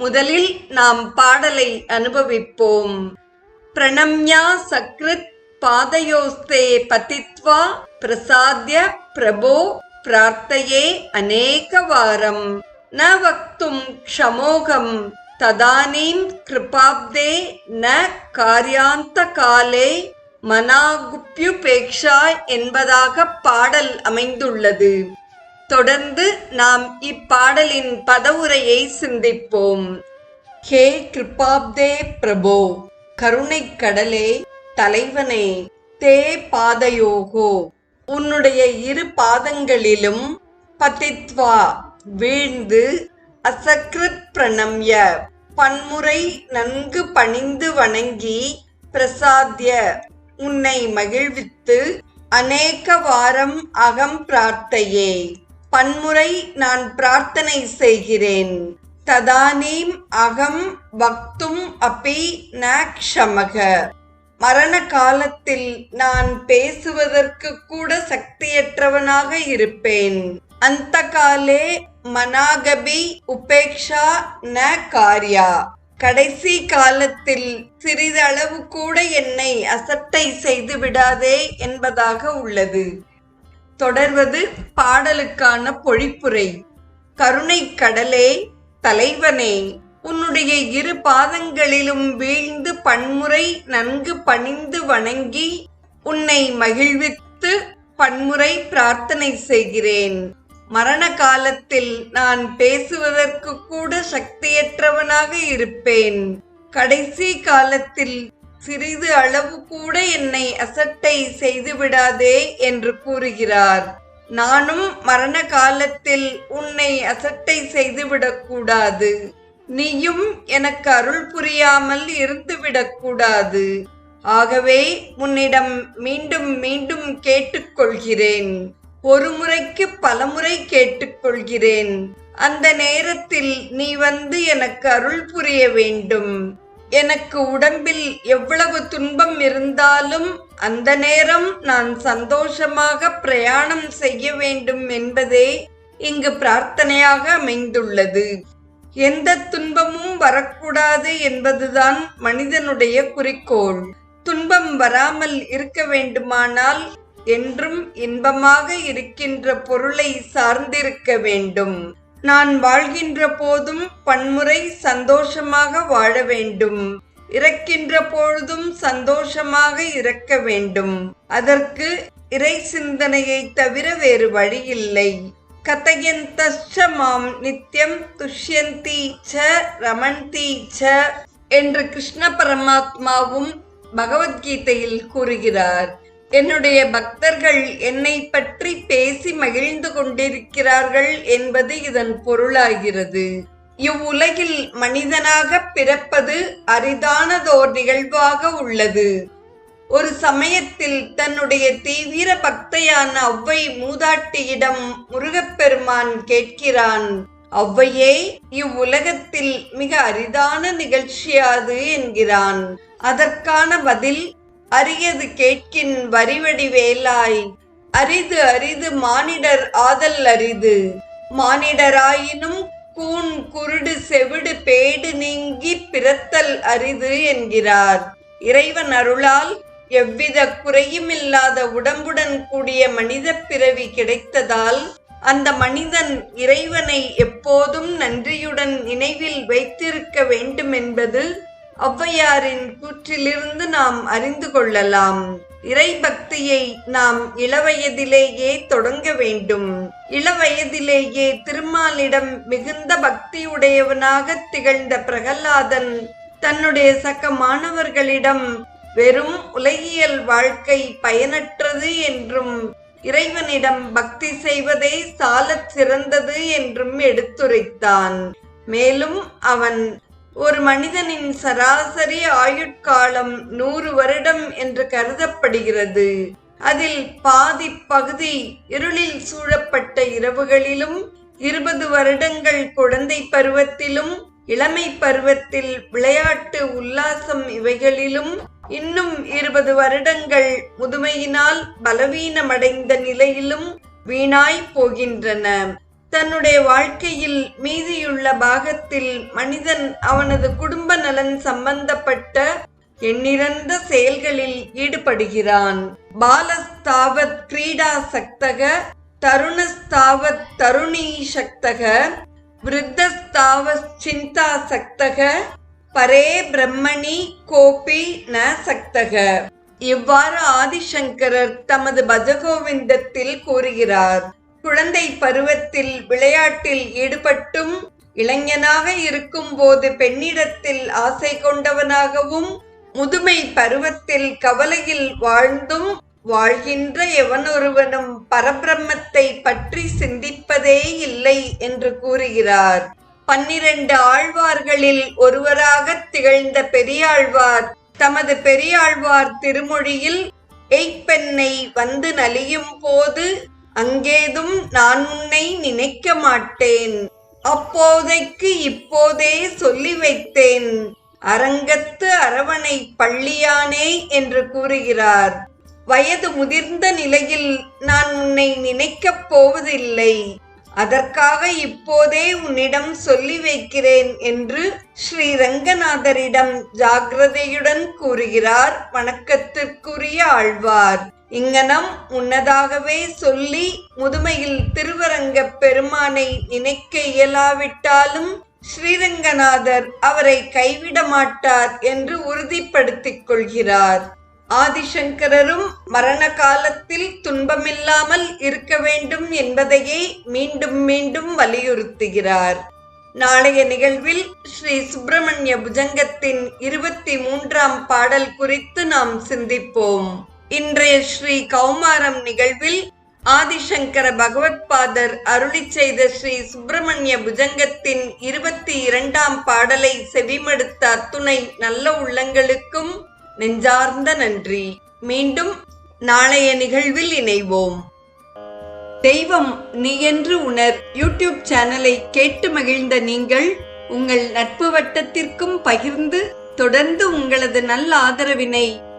முதலில் நாம் பாடலை அனுபவிப்போம். பிரணம்யா சக்ருத் பாதயோஸ்தே பதித்வா பிரசாத்ய பிரபோ பிரார்த்தையே அநேகவாரம். ந வக்தும் க்ஷமோகம் ததானீம் கிருபாப்தே ந காரியாந்த காலே மனாகுப்யுபேக்ஷா என்பதாக பாடல் அமைந்துள்ளது. தொடர்ந்து நாம் இப்பாடலின் பதவுரையை சிந்திப்போம். ஹே கிருபாப்தே பிரபோ கருணைக் கடலே தலைவனே தே. பாதயோகோ உன்னுடைய இரு பாதங்களிலும் பதித்வா வீழ்ந்து அசக்ருத் பிரணம்ய பன்முறை நன்கு பணிந்து வணங்கி பிரசாத்ய உன்னை மகிழ்வித்து அநேக வாரம் அகம் பிரார்த்தையே. பன்முறை நான் பிரார்த்தனை செய்கிறேன். ததானீம் அகம் பக்தும் அப்பி ந க்ஷமக மரண காலத்தில் நான் பேசுவதற்கு கூட சக்தியற்றவனாக இருப்பேன். அந்த காலே மனாகபி உபேக்ஷா ந காரியா கடைசி காலத்தில் சிறிதளவு கூட என்னை அசட்டை செய்து விடாதே என்பதாக உள்ளது. தொடர்வது பாடலுக்கான பொழிப்புரை. கருணை கடலே தலைவனே உன்னுடைய இரு பாதங்களிலும் வீழ்ந்து பன்முறை நன்கு பணிந்து வணங்கி உன்னை மகிழ்வித்து பன்முறை பிரார்த்தனை செய்கிறேன். மரண காலத்தில் நான் பேசுவதற்கு கூட சக்தியற்றவனாக இருப்பேன். கடைசி காலத்தில் சிறிது அளவு கூட என்னை அசட்டை செய்துவிடாதே என்று கூறுகிறார். நானும் மரண காலத்தில் உன்னை அசட்டை செய்துவிடக்கூடாது நீயும் எனக்கு அருள் புரியாமல் இருந்துவிடக்கூடாது ஆகவே உன்னிடம் மீண்டும் மீண்டும் கேட்டுக்கொள்கிறேன். ஒரு முறைக்கு பலமுறை கேட்டுக்கொள்கிறேன். அந்த நேரத்தில் நீ வந்து எனக்கு அருள் புரிய வேண்டும். எனக்கு உடம்பில் எவ்வளவு துன்பம் இருந்தாலும் அந்த நேரம் நான் சந்தோஷமாக பிரயாணம் செய்ய வேண்டும் என்பதே இங்கு பிரார்த்தனையாக அமைந்துள்ளது. எந்த துன்பமும் வரக்கூடாது என்பதுதான் மனிதனுடைய குறிக்கோள். துன்பம் வராமல் இருக்க வேண்டுமானால் என்றும் இன்பமாக இருக்கின்ற பொருளை சார்ந்திருக்க வேண்டும். நான் வாழ்கின்ற போதும் பன்முறை சந்தோஷமாக வாழ வேண்டும். இறக்கின்ற பொழுதும் சந்தோஷமாக இறக்க வேண்டும். அதற்கு இறை சிந்தனையை தவிர வேறு வழியில்லை. இல்லை மாம் நித்யம் துஷ்யந்தி ச ரமந்தி ச என்று கிருஷ்ண பரமாத்மாவும் பகவத்கீதையில் கூறுகிறார். என்னுடைய பக்தர்கள் என்னை பற்றி பேசி மகிழ்ந்து கொண்டிருக்கிறார்கள் என்பது இதன் பொருளாகிறது. இவ்வுலகில் மனிதனாக பிறப்பது அரிதானதோர் நிகழ்வாக உள்ளது. ஒரு சமயத்தில் தன்னுடைய தீவிர பக்தையான அவ்வை மூதாட்டியிடம் முருகப்பெருமான் கேட்கிறான் அவ்வையே இவ்வுலகத்தில் மிக அரிதான நிகழ்ச்சியாது என்கிறான். அதற்கான பதில் அரியது கேட்கின் வரிவடி வேலாய். அரிது அரிது மானிடர் ஆதல் அரிது. மானிடராயினும் கூன் குருடு செவிடு பேடு நீங்கி பிறத்தல் அரிது என்கிறார். இறைவன் அருளால் எவ்வித குறையும் இல்லாத உடம்புடன் கூடிய மனித பிறவி கிடைத்ததால் அந்த மனிதன் இறைவனை எப்போதும் நன்றியுடன் நினைவில் வைத்திருக்க வேண்டும் என்பது ஒளவையாரின் கூற்றிலிருந்து நாம் அறிந்து கொள்ளலாம். இறை பக்தியை நாம் இளவயதிலேயே தொடங்க வேண்டும். இளவயதிலேயே திருமாலிடம் மிகுந்த பக்தியுடையவனாக திகழ்ந்த பிரகலாதன் தன்னுடைய சக மாணவர்களிடம் வெறும் உலகியல் வாழ்க்கை பயனற்றது என்றும் இறைவனிடம் பக்தி செய்வதே சாலச் சிறந்தது என்றும் எடுத்துரைத்தான். மேலும் அவன் ஒரு மனிதனின் சராசரி ஆயுட்காலம் நூறு வருடம் என்று கருதப்படுகிறது. அதில் பாதி பகுதி இருளில் சூழப்பட்ட இரவுகளிலும் இருபது வருடங்கள் குழந்தை பருவத்திலும் இளமை பருவத்தில் விளையாட்டு உல்லாசம் இவைகளிலும் இன்னும் இருபது வருடங்கள் முதுமையினால் பலவீனமடைந்த நிலையிலும் வீணாய் போகின்றன. தன்னுடைய வாழ்க்கையில் மீதியுள்ள பாகத்தில் மனிதன் அவனது குடும்ப நலன் சம்பந்தப்பட்ட எண்ணிறந்த செயல்களில் ஈடுபடுகிறான். பாலஸ்தாவத் கிரீடா சக்தக தருணஸ்தாவத் தருணி சக்தக விருத்தஸ்தாவத் சிந்தா சக்தக பரே பிரம்மணி கோபி ந சக்தக. இவ்வாறு ஆதிசங்கரர் தமது பஜகோவிந்தத்தில் கூறுகிறார். குழந்தை பருவத்தில் விளையாட்டில் ஈடுபட்டும் இளைஞனாக இருக்கும் போது பெண்ணிடத்தில் ஆசை கொண்டவனாகவும் முதுமை பருவத்தில் கவலையில் வாழ்ந்தும் வாழ்கின்ற எவனொருவனும் பரபிரம்மத்தை பற்றி சிந்திப்பதே இல்லை என்று கூறுகிறார். பன்னிரண்டு ஆழ்வார்களில் ஒருவராக திகழ்ந்த பெரியாழ்வார் தமது பெரியாழ்வார் திருமொழியில் எய்ப்பெண்ணை வந்து நலியும் போது அங்கேதும் நான் உன்னை நினைக்க மாட்டேன். அப்போதைக்கு இப்போதே சொல்லி வைத்தேன். அரங்கத்து அரவணை பள்ளியானே என்று கூறுகிறார். வயது முதிர்ந்த நிலையில் நான் உன்னை நினைக்கப் போவதில்லை. அதற்காக இப்போதே உன்னிடம் சொல்லி வைக்கிறேன் என்று ஸ்ரீ ரங்கநாதரிடம் ஜாகிரதையுடன் கூறுகிறார் வணக்கத்திற்குரிய ஆழ்வார். இங்கனம் முன்னதாகவே சொல்லி முதுமையில் திருவரங்க பெருமானை நினைக்க இயலாவிட்டாலும் ஸ்ரீரங்கநாதர் அவரை கைவிட மாட்டார் என்று உறுதிப்படுத்திக் கொள்கிறார். ஆதிசங்கரரும் மரண காலத்தில் துன்பமில்லாமல் இருக்க வேண்டும் என்பதையே மீண்டும் மீண்டும் வலியுறுத்துகிறார். நாளைய நிகழ்வில் ஸ்ரீ சுப்பிரமணிய புஜங்கத்தின் இருபத்தி மூன்றாம் பாடல் குறித்து நாம் சிந்திப்போம். இன்றைய ஸ்ரீ கௌமாரம் நிகழ்வில் ஆதிசங்கர பகவத்பாதர் அருளி செய்த ஸ்ரீ சுப்பிரமணிய புஜங்கத்தின் இருபத்தி இரண்டாம் பாடலை செவிமடுத்த அத்துணை நல்ல உள்ளங்களுக்கும் நெஞ்சார்ந்த நன்றி. மீண்டும் நாளைய நிகழ்வில் இணைவோம். தெய்வம் நீ என்று உணர் யூடியூப் சேனலை கேட்டு மகிழ்ந்த நீங்கள் உங்கள் நட்பு வட்டத்திற்கும் பகிர்ந்து தொடர்ந்து உங்களது நல்ல ஆதரவினை